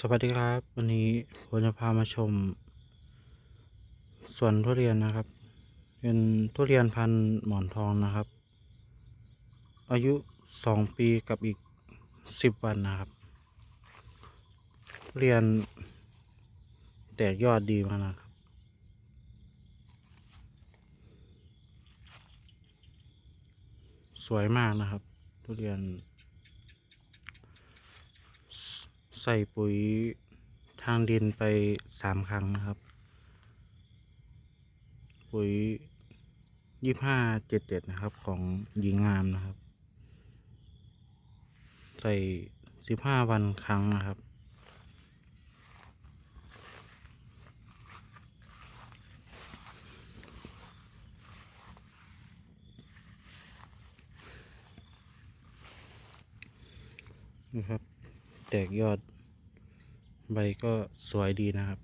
สวัสดีครับ วันนี้ผมจะพามาชมสวนทุเรียนนะครับ เป็นทุเรียนพันธุ์หมอนทองนะครับ อายุสองปีกับอีกสิบวันนะครับเรียนแตกยอดดีมากนะครับสวยมากนะครับ ทุเรียน ใส่ปุ๋ยทางดินไปสามครั้งนะครับ ปุ๋ยยี่ห้าเจ็ดเจ็ดนะครับของหญิงงามนะครับ ใส่สิบห้าวันครั้งนะครับนะครับ แตกยอด ใบก็สวยดีนะครับ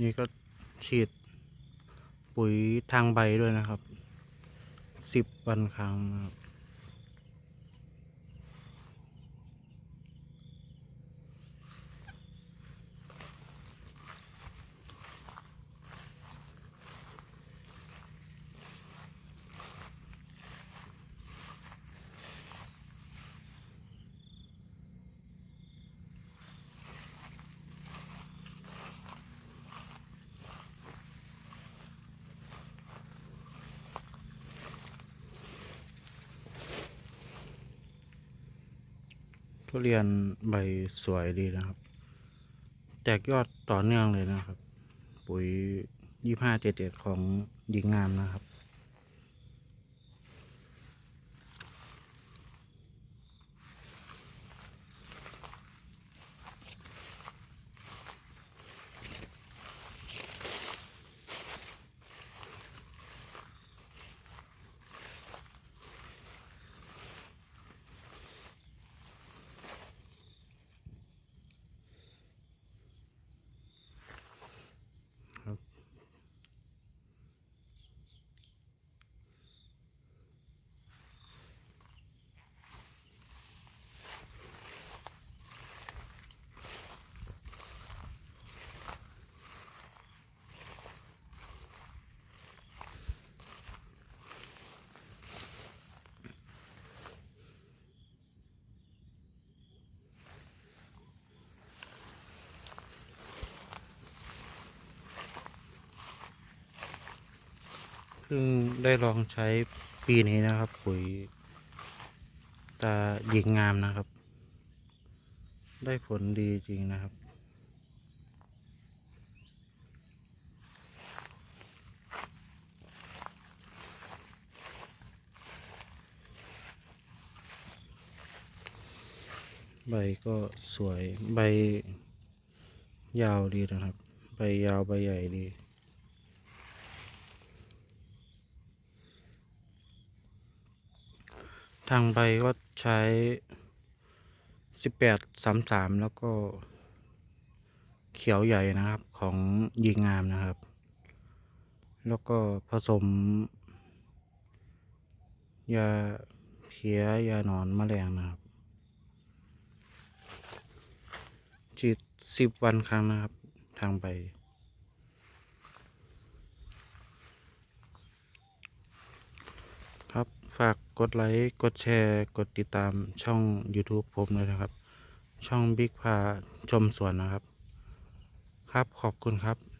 นี่ก็ฉีดปุ๋ยทางใบด้วยนะครับสิบวันครั้งนะครับ ทุเรียนใบสวยดีนะครับ แตกยอดต่อเนื่องเลยนะครับ ปุ๋ยยี่ห้าเจ็ดเจ็ดของหญิงงามนะครับ เพิ่งได้ลองใช้ปีนี้นะครับ ปุ๋ยตาหญิงงามนะครับ ได้ผลดีจริงนะครับใบก็สวยใบยาวดีนะครับ ใบยาวใบใหญ่ดี ทางใบก็ใช้สิบแปดสามสามแล้วก็ เขียวใหญ่นะครับของยิงงามนะครับ แล้วก็ผสม ยาเพี้ยยาหนอนมแมลงนะครับฉีดสิบวันครั้งนะครับ ทางใบ ครับ ฝากกดไลค์กดแชร์ กดติดตามช่อง YouTube ผมเลยนะครับ ช่องบิ๊กพาชมสวนนะครับ ครับขอบคุณครับ